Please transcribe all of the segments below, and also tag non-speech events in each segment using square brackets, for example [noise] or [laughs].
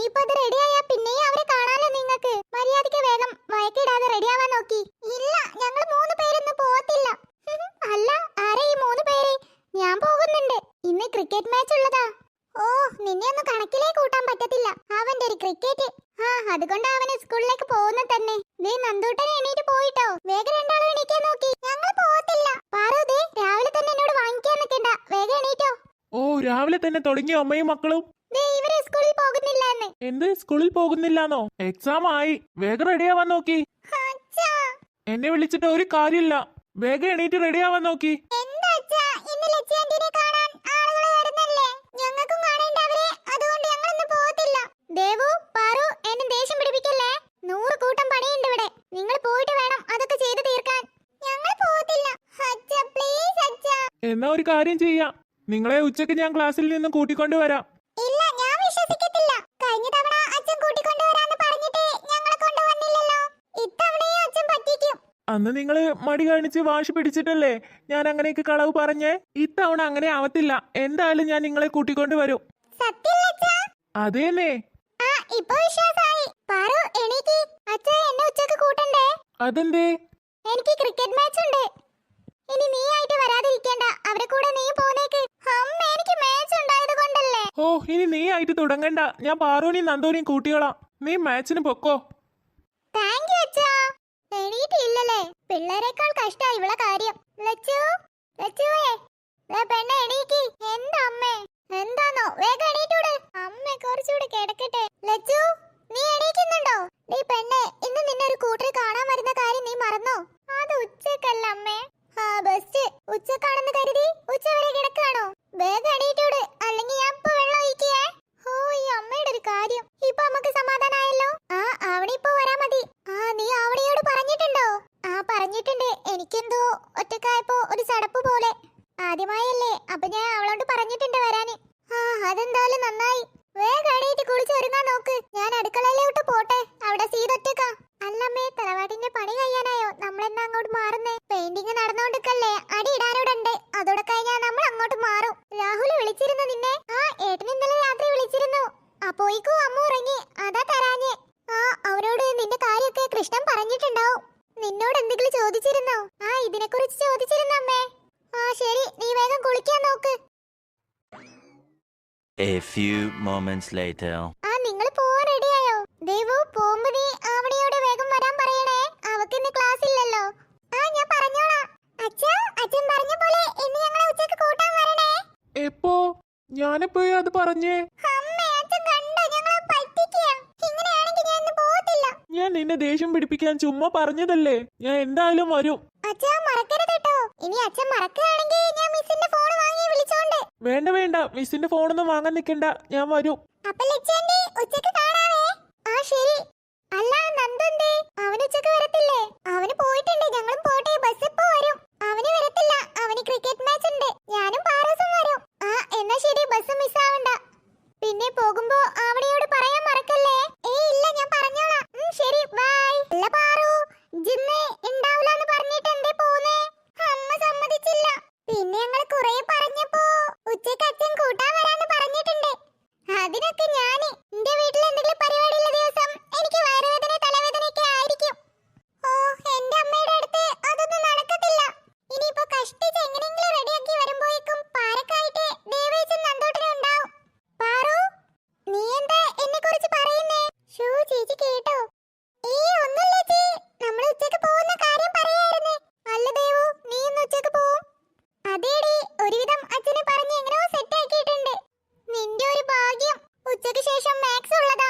ഇനിയിപ്പോ അത് റെഡിയായാ പിന്നെയും അവരെ കാണാലോ നിങ്ങൾക്ക്. മര്യാദയ്ക്ക് വേഗം വയക്കിടാതെ റെഡിയാവാൻ നോക്കി. ഇല്ല ഞങ്ങൾ മൂന്ന് പേരൊന്നും പോകത്തില്ല. [laughs] അല്ല ആരെ ഈ മൂന്ന് പേര്? ഞാൻ പോകുന്നുണ്ട്. ഇന്ന് ക്രിക്കറ്റ് മാച്ച് ഉള്ളതാ. ഓ നിന്നെ ഒന്നും കണക്കിലേ കൂട്ടാൻ പറ്റത്തില്ല. അവന്റെ ഒരു ക്രിക്കറ്റ് ആ അതുകൊണ്ട് അവന് സ്കൂളിലേക്ക് പോകുന്ന തന്നെ. ദേ നന്ദൂട്ടനെ എണീറ്റ് പോയിട്ടോ. വേഗം രണ്ടാളും എണീക്കാൻ നോക്കി. ഞങ്ങൾ പോകത്തില്ല. പാർവതി രാവിലെ തന്നെ എന്നോട് വാങ്ങിക്കാൻ നിൽക്കണ്ട വേഗം എണീറ്റോ. ഓ രാവിലെ തന്നെ തുടങ്ങിയ അമ്മയും മക്കളും? ഇവർ സ്കൂളിൽ പോകുന്നില്ല എന്ന് എന്ത്? സ്കൂളിൽ പോകുന്നില്ലാന്നോ? എക്സാം ആയി. വേഗം റെഡിയാവാൻ നോക്കി. എന്നെ വിളിച്ചിട്ട് ഒരു കാര്യമില്ല. വേഗം എണീറ്റ് റെഡിയാവാൻ നോക്കി. ദേവു പാറു എന്നെ ദേഷ്യം പിടിപ്പിക്കല്ലേ? നൂറ് കൂട്ടം പണിയുണ്ട് ഇവിടെ. നിങ്ങൾ പോയിട്ട് വേണം അതൊക്കെ ചെയ്തു തീർക്കാൻ. ഞങ്ങൾ പോകത്തില്ല. എന്നാ ഒരു കാര്യം ചെയ്യാം. നിങ്ങളെ ഉച്ചയ്ക്ക് ഞാൻ ക്ലാസ്സിൽ നിന്ന് കൂട്ടിക്കൊണ്ട് വരാം ഇല്ല ഞാൻ വിശ്വസിക്കത്തില്ല കഴിഞ്ഞ തവണ അച്ഛൻ കൂട്ടിക്കൊണ്ടുവരാന്ന് പറഞ്ഞിട്ട് ഞങ്ങളെ കൊണ്ടുവന്നില്ലല്ലോ ഇത്തവണയും അച്ഛൻ പറ്റിക്കും അന്ന് നിങ്ങൾ മടി കാണിച്ച് വാശി പിടിച്ചിട്ടല്ലേ? ഞാൻ അങ്ങനെയൊക്കെ കളവ് പറഞ്ഞേ? ഇത്തവണ അങ്ങനെ ആവത്തില്ല. എന്തായാലും ഞാൻ നിങ്ങളെ കൂട്ടിക്കൊണ്ട് വരും. അതെ കൂട്ടണ്ടേ? അതെന്തേ? എനിക്ക് ക്രിക്കറ്റ് മാച്ച് ഉണ്ട്. ഇനി നീ ആയിട്ട് വരാതിരിക്കണ്ട. അവരെ കൂടെ നീ പോന്നേക്ക്. അമ്മ എനിക്ക് മാച്ച് ഉണ്ടായത് കൊണ്ടല്ലേ? ഓ ഇനി നീ ആയിട്ട് തുടങ്ങണ്ട. ഞാൻ പാറോനെയും നന്ദോനെയും കൂട്ടിയോളാം. നീ മാച്ചിന് പൊക്കോ. താങ്ക് യു അച്ഛാ. എണീറ്റില്ലല്ലേ പിള്ളേരെക്കാൾ കഷ്ടാ ഇവളെ കാര്യം. ലച്ചു ലച്ചുവേ പെണ്ണെ എണീക്ക്. എന്താ അമ്മേ? എന്താന്നോ? വേഗം എണീറ്റൂടെ. അമ്മ കുറച്ചുകൂടി കിടക്കട്ടെ. ലച്ചു നീ എണീക്കുന്നുണ്ടോ? നീ പെണ്ണെ ഇന്ന് നിന്നെ ഒരു കൂട്ടർ കാണാൻ വരുന്ന കാര്യം നീ മറന്നോ അത് ഉച്ചക്കല്ല അമ്മേ ആ ബെസ്റ്റ് ഉച്ചക്കാണെന്ന് കരുതി ഉച്ച വരെ കിടക്കാണോ വേഗം എണീറ്റൂടെ അല്ലെങ്കിൽ ഞാൻ ഇപ്പൊ വെള്ളം ഒഴിക്കേ ഓ ഈ അമ്മയുടെ ഒരു കാര്യം ഇപ്പൊ നമുക്ക് സമാധാനായല്ലോ ആ അവിടെ ഇപ്പൊ വരാ മതി ആ നീ അവിടെയോട് പറഞ്ഞിട്ടുണ്ടോ ആ പറഞ്ഞിട്ടുണ്ട് എനിക്കെന്തോ ഒറ്റക്കായപ്പോ ഒരു ചടപ്പ് പോലെ. ആദ്യമായല്ലേ അപ്പൊ ഞാൻ അവളോട് പറഞ്ഞിട്ടുണ്ട് വരാന്. ആ അതെന്തായാലും നന്നായി. വേഗം എണീറ്റ് കുളിച്ച് നോക്ക്. ഞാൻ അടുക്കളയിലോട്ട് പോട്ടെ. അവിടെ സീതൊറ്റക്കാ. അല്ലമ്മേ തറവാട്ടിന്റെ പണി കഴിയാനായോ? നമ്മളെന്നാ അങ്ങോട്ട് മാറുന്നേ? പെയിന്റിങ് നടന്നോണ്ടിക്കല്ലേ A few moments later. ആ നിങ്ങൾ പോവാൻ റെഡിയായോ ദേവു പോകുമ്പോ നീ ആവണിയോട് വേഗം വരാൻ പറയണേ. അവക്ക് ഇന്ന് ക്ലാസ് ഇല്ലല്ലോ. ആ ഞാൻ പറഞ്ഞോളാം. അച്ഛാ അച്ഛൻ പറഞ്ഞ പോലെ ഇന്ന് ഞങ്ങളെ ഉച്ചയ്ക്ക് കൂട്ടാൻ വരണേ. എപ്പോ? ഞാനെപ്പോഴും അത് പറഞ്ഞേ? അമ്മേ അച്ഛൻ കണ്ടോ? ഞങ്ങളെ പറ്റിക്കാം ഇങ്ങനെയാണെങ്കിൽ ഞാൻ ഇന്ന് പോകത്തില്ല. ഞാൻ നിന്നെ ദേഷ്യം പിടിപ്പിക്കാൻ ചുമ്മാ പറഞ്ഞതല്ലേ. ഞാൻ എന്തായാലും വരും. അച്ഛാ മറക്കരുത് കേട്ടോ. ഇനി അച്ഛൻ മറക്കുകയാണെങ്കിൽ വേണ്ട വേണ്ട. മിസ്സിന്റെ ഫോണൊന്നും വാങ്ങാൻ നിൽക്കണ്ട ഞാൻ വരും. അപ്പൊ ലച്ചാണ്ടി ഉച്ചയ്ക്ക് കാണാവേ. ആ ശരി. അല്ല അവന് ഉച്ചയ്ക്ക് വരത്തില്ലേ. അതിനൊക്കെ ഭാഗ്യം ഉച്ചയ്ക്ക് ശേഷം മാത്സ് ഉള്ളതാ.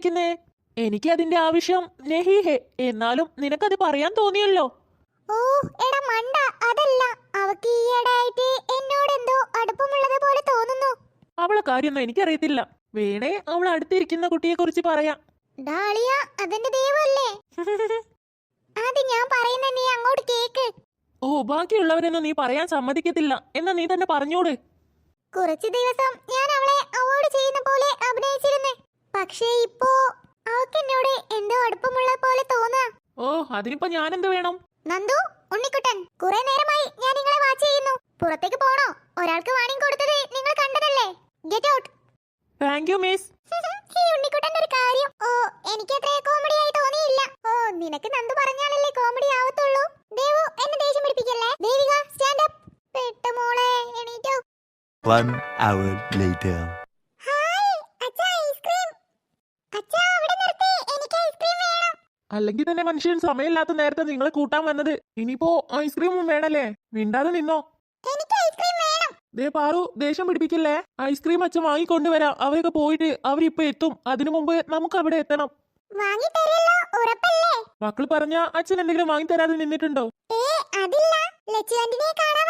ശ്രദ്ധിക്കുന്നേ എനിക്ക് അതിന്റെ ആവശ്യം നെഹിഹെ എന്നാലും നിനക്കത് പറയാൻ തോന്നിയല്ലോ. ഓ എടാ മണ്ട അതല്ല. അവക്ക് ഈയിടെയായിട്ട് എന്നോട് എന്തോ അടുപ്പമുള്ളത് പോലെ തോന്നുന്നു. അവളെ കാര്യമൊന്നും എനിക്കറിയത്തില്ല. വേണേ അവൾ അടുത്തിരിക്കുന്ന കുട്ടിയെ കുറിച്ച് പറയാം. ഡാളിയ അതെന്റെ ദൈവമല്ലേ? [laughs] അത് ഞാൻ പറയുന്ന നീ അങ്ങോട്ട് കേക്ക്. ഓ ബാക്കിയുള്ളവരൊന്നും നീ പറയാൻ സമ്മതിക്കത്തില്ല. എന്നാ നീ തന്നെ പറഞ്ഞോട് കുറച്ച് ദിവസം ഞാൻ അവളെ അവോയ്ഡ് ചെയ്യുന്ന പോലെ പക്ഷേ ഇപ്പോ അവക്ക് എന്നോട് എന്തോ അടുപ്പമുള്ള പോലെ തോന്നാ. ഓ അതിനിപ്പോ ഞാൻ എന്ത് വേണം? നന്ദു ഉണ്ണിക്കുട്ടൻ കുറെ നേരമായി ഞാൻ നിങ്ങളെ വാച്ച് ചെയ്യുന്നു. പുറത്തേക്ക് പോണോ? ഒരാൾക്ക് വാണിംഗ് കൊടുത്തത് നിങ്ങൾ കണ്ടതല്ലേ? Get out thank you miss ഈ ഉണ്ണിക്കുട്ടന്റെ ഒരു കാര്യം. ഓ എനിക്ക് അത്ര കോമഡി ആയി തോന്നിയില്ല. ഓ നിനക്ക് നന്ദു പറഞ്ഞാലല്ലേ കോമഡി ആവത്തുള്ളൂ. ദേവു എന്നെ ദേഷ്യം പിടിപ്പിക്കല്ലേ? ദേവിക സ്റ്റാൻഡ് അപ്പ് പെട്ട മോളെ എണീറ്റോ. 1 hour later. ഹായ് അച്ഛാ ഐസ്ക്രീം അച്ഛാ അവിടെ നിർത്തി എനിക്ക് ഐസ്ക്രീം വേണം അല്ലെങ്കിൽ തന്നെ മനുഷ്യൻ സമയമില്ലാത്ത നേരത്തെ നിങ്ങളെ കൂട്ടാൻ വന്നത്. ഇനിയിപ്പോ ഐസ്ക്രീമും വേണല്ലേ? മിണ്ടാതെ നിന്നോ. ദേ പാറു ദേഷ്യം പിടിപ്പിക്കല്ലേ? ഐസ്ക്രീം അച്ഛൻ വാങ്ങിക്കൊണ്ടുവരാം. അവരൊക്കെ പോയിട്ട് അവരിപ്പോ എത്തും. അതിനു മുമ്പ് നമുക്ക് അവിടെ എത്തണം. വാങ്ങി മക്കൾ പറഞ്ഞ അച്ഛൻ എന്തെങ്കിലും നിന്നിട്ടുണ്ടോ?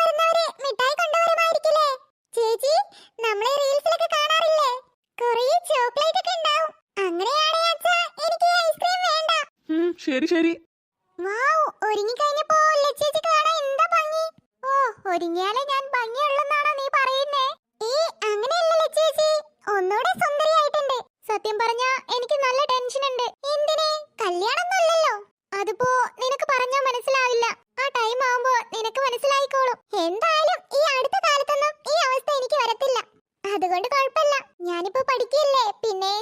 വരുന്നവര് മിഠായി കൊണ്ടുവരുമായിരിക്കില്ലേ? ചേച്ചി നമ്മളെ റീൽസിലൊക്കെ കാണാറില്ലേ? കുറേ ചോക്ലേറ്റ് ഒക്കെ ഉണ്ടാവും അങ്ങനെയാണേ അച്ഛാ എനിക്ക് ഈ ഐസ്ക്രീം വേണ്ട ഉം, ശരി ശരി വാവ് ഒരുങ്ങി കഴിഞ്ഞപ്പോ ലച്ചേച്ചി കാണാൻ എന്താ ശരി ഒരുങ്ങിയാലേ ഞാൻ നീ സുന്ദരിയായിട്ടുണ്ട്. സത്യം എനിക്ക് നല്ല ടെൻഷൻ ഉണ്ട് എന്തിന് നിനക്ക് മനസ്സിലാവില്ല. ആ ടൈം നിനക്ക് എന്തായാലും ഈ അടുത്ത കാലത്തൊന്നും ഈ അവസ്ഥ എനിക്ക് അതുകൊണ്ട് കുഴപ്പമില്ല. ഞാനിപ്പോ പഠിക്കല്ലേ പിന്നെ